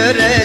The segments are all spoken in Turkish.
göre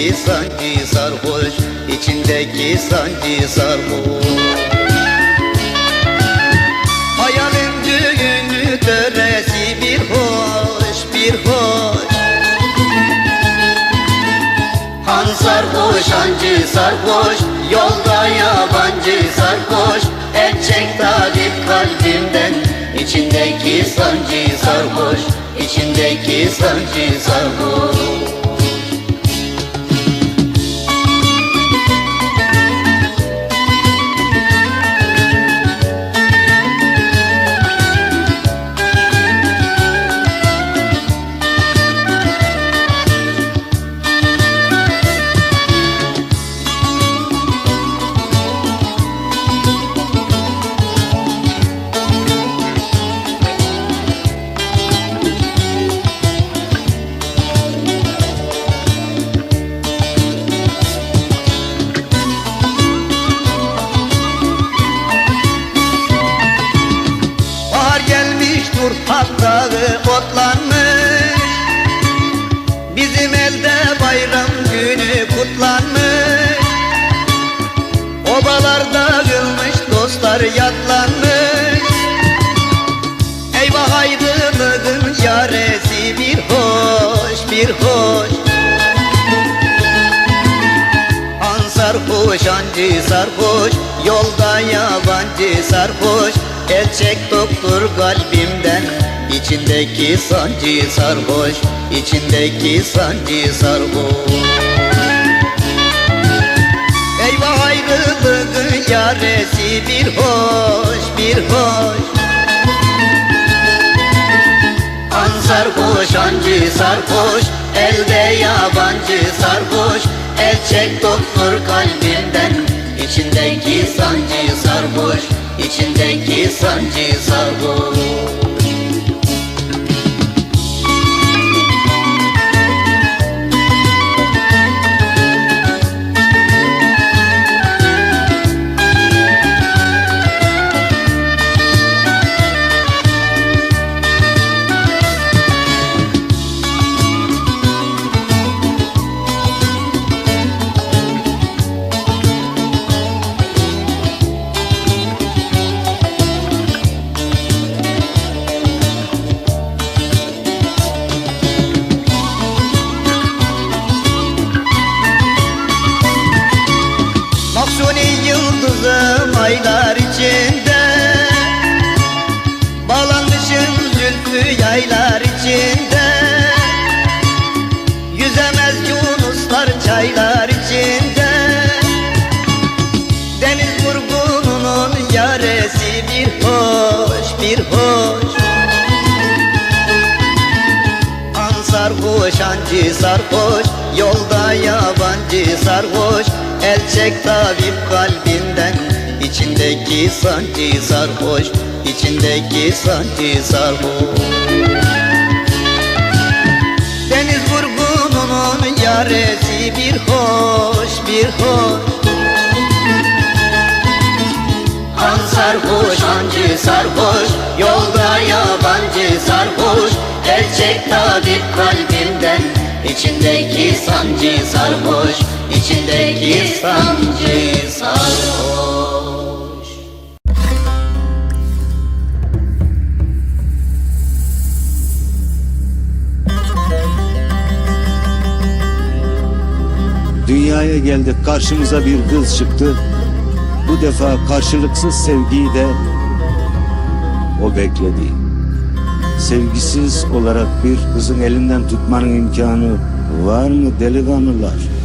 İçindeki sancı sarhoş içindeki sancı sarhoş. Hayalin düğünü töresi bir hoş bir hoş. Han sarhoş hancı sarhoş Yolda yabancı sarhoş. El çek tabip kalbimden İçindeki sancı sarhoş içindeki sancı sarhoş dostlar yatlanmış. Eyvah ayrılığın yaresi bir hoş bir hoş. Sarhoş ancı sarhoş Yolda yabancı sarhoş. El çek doktor kalbimden İçindeki sancı sarhoş içindeki sancı sarhoş. Eyvah ayrılığın yaresi bir hoş bir hoş. An sarhoş ancı sarhoş Elde yabancı sarhoş. El çek doktor kalbimden İçindeki sancı sarhoş içindeki sancı sarhoş sarhoş ancı sarhoş Yolda yabancı sarhoş. El çek tabip kalbinden İçindeki sancı sarhoş içindeki sancı sarhoş. Deniz vurgununun yaresi bir hoş bir hoş. An sarhoş ancı sarhoş Yolda yabancı sarhoş. El çek tabip kalbimden İçindeki sancı sarhoş içindeki sancı sarhoş Dünyaya geldik karşımıza bir kız çıktı. Bu defa karşılıksız sevgiyi de o bekledi. Sevgisiz olarak bir kızın elinden tutmanın imkanı var mı delikanlılar?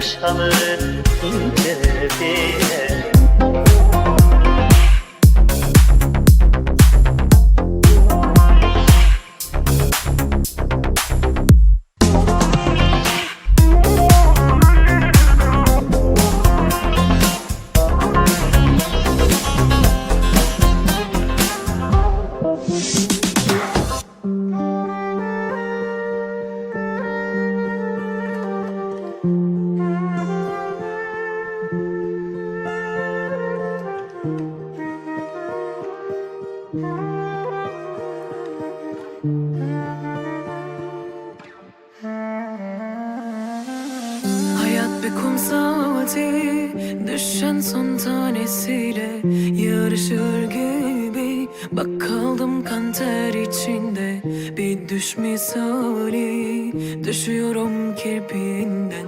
çalır ince diye. kum saati Düşen son tanesiyle Yarışır gibi. Bak kaldım kanter içinde Bir düş misali Düşüyorum kirpiğinden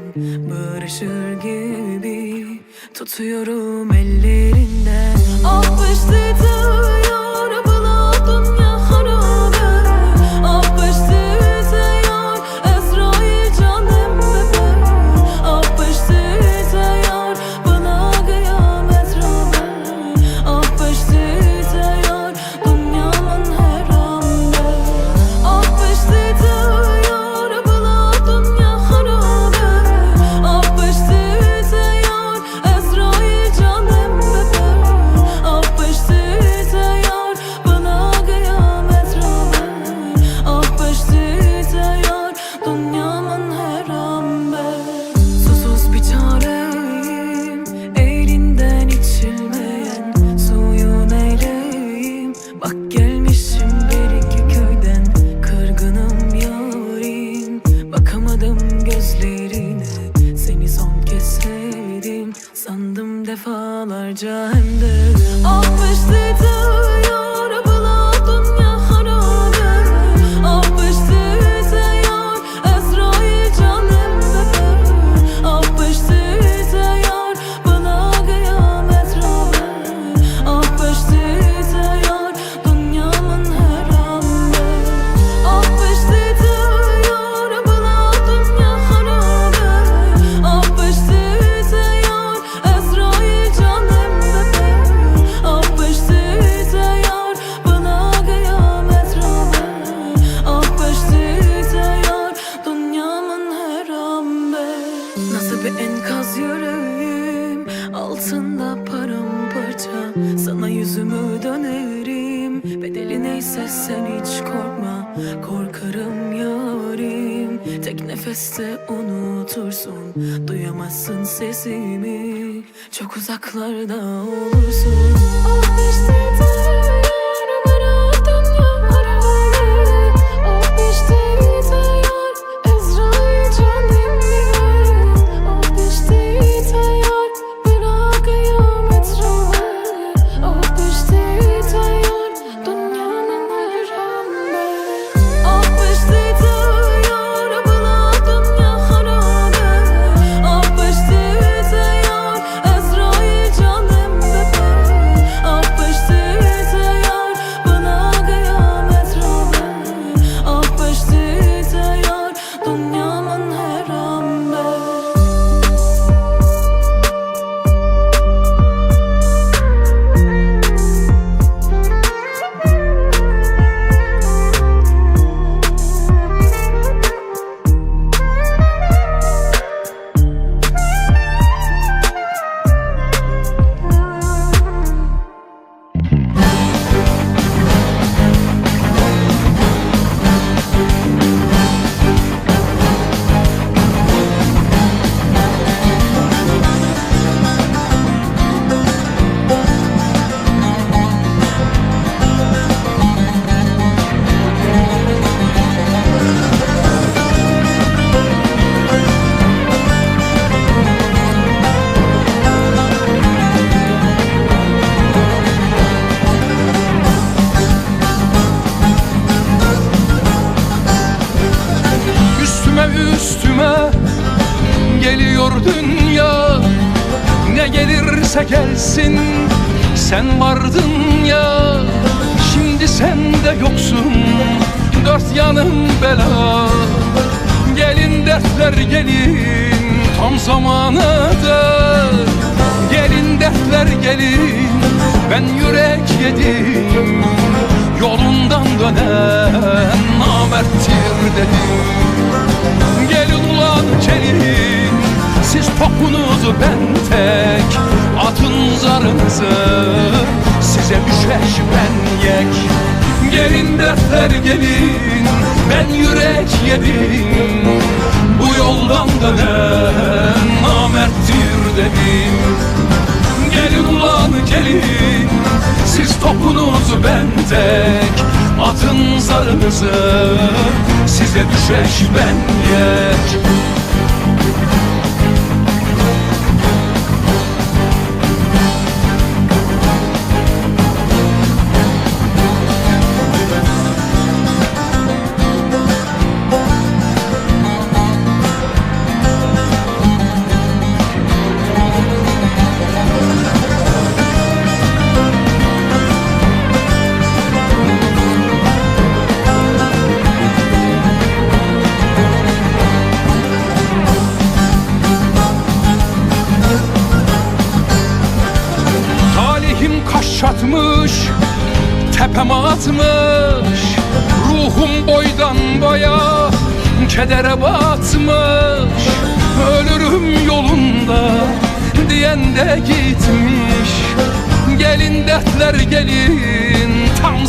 Barışır gibi. Tutuyorum ellerinden. Ah yanarım yarim Tek nefeste unutursun. Duyamazsın sesimi Çok uzaklarda olursun. Oh işte gelsin Sen vardın ya Şimdi sen de yoksun. Dört yanım bela Gelin dertler gelin. Tam zamanıdır Gelin dertler gelin. Ben yürek yedim Yolundan dönen namerttir dedim. Gelin ulan gelin Siz topunuzu ben tek Atın zarınızı Size düşeş ben yek. Gelin dertler gelin Ben yürek yedim. Bu yoldan dönen namerttir dedim. Gelin ulan gelin Siz topunuzu ben tek. Atın zarınızı Size düşeş ben yek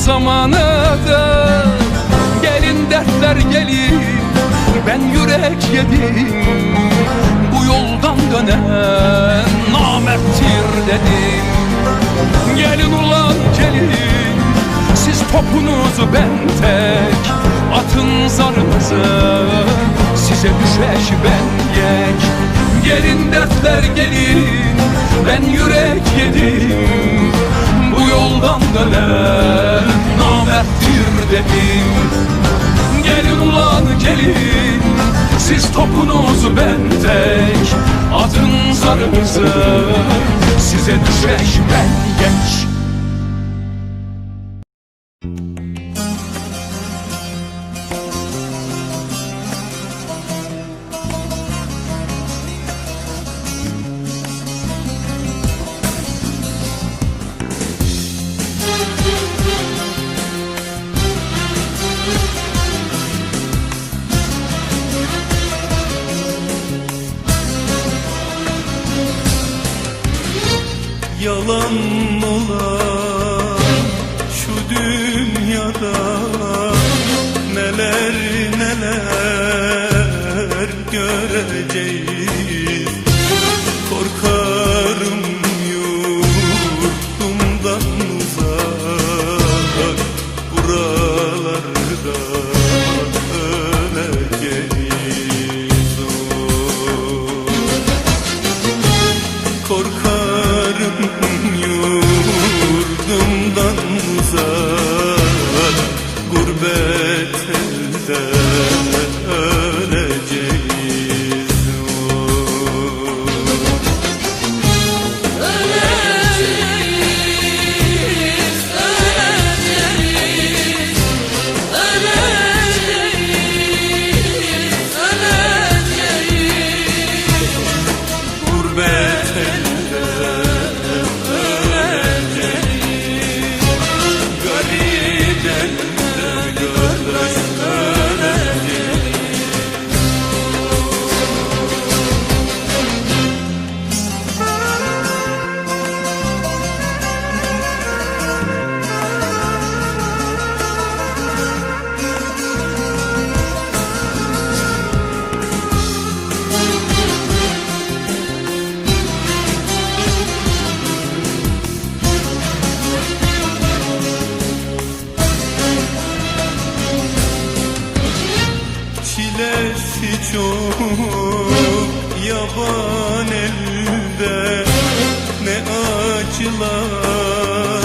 zamanıdır Gelin dertler gelin Ben yürek yedim Bu yoldan dönen Namerttir dedim. Gelin ulan gelin Siz topunuzu ben tek. Atın zarınızı Size düşeş ben yek. Gelin dertler gelin Ben yürek yedim yoldan dönen Namerttir dedim. Gelin ulan gelin. Siz topunuzu ben tek. Atın zarınızı Size düşeş ben geç acılar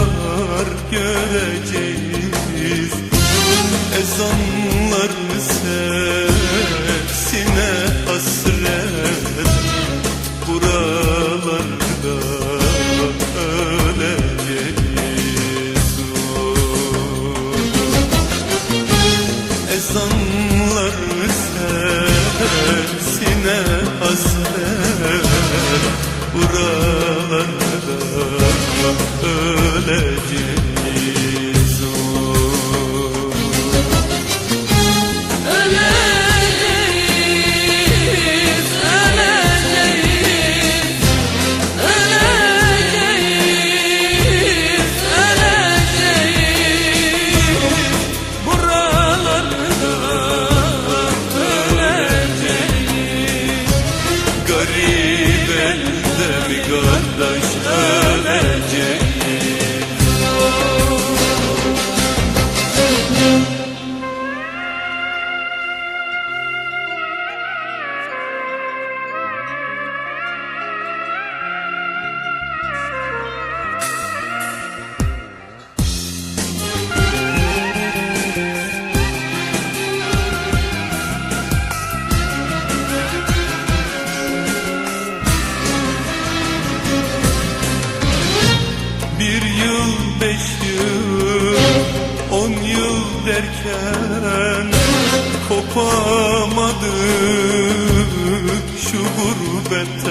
göreceğiz. Ezanlar open.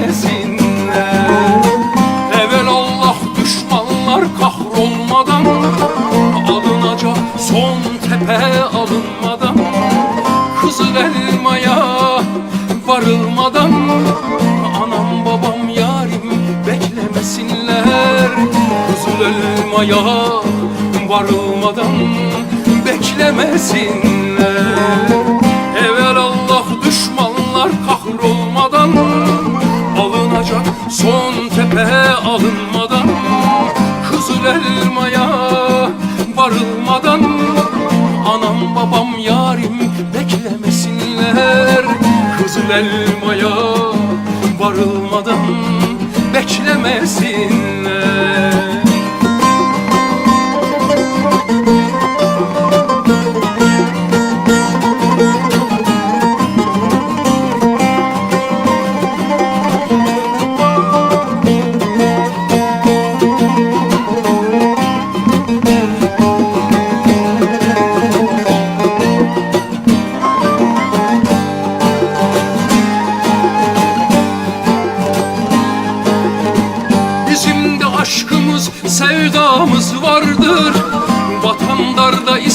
Beklemesinler Evvel Allah düşmanlar kahrolmadan Alınacak son tepe alınmadan Kızıl elmaya varılmadan Anam babam yarim beklemesinler Kızıl elmaya varılmadan Beklemesinler. Evvel Allah düşmanlar kahrolmadan Alınacak son tepe alınmadan Kızıl elmaya varılmadan Anam babam yarim beklemesinler. Kızıl elmaya varılmadan Beklemesinler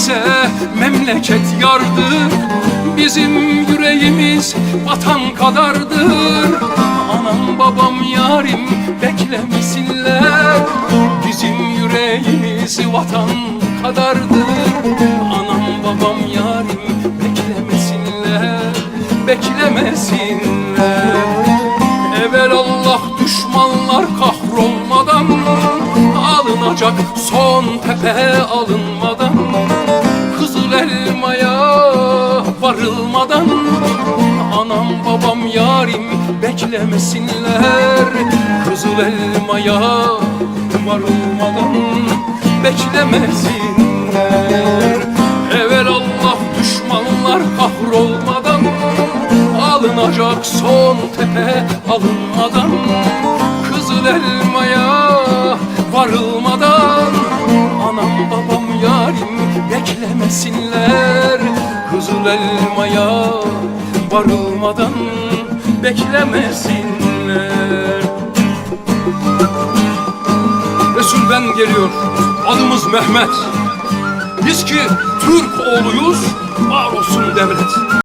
ise memleket yardır. Bizim yüreğimiz vatan kadardır. Anam babam yarim beklemesinler. Bizim yüreğimiz vatan kadardır. Anam babam yarim beklemesinler Beklemesinler. Evvel Allah düşmanlar kahrolmadan Alınacak son tepe alınmadan varılmadan Anam babam yarim beklemesinler. Kızıl elmaya varılmadan Beklemesinler. Evvel Allah düşmanlar kahrolmadan Alınacak son tepe alınmadan. Kızıl elmaya varılmadan Anam babam yarim beklemesinler. Kızıl elmaya varılmadan Beklemesinler. Resul'den geliyor adımız Mehmet. Biz ki Türk oğluyuz, var olsun devlet.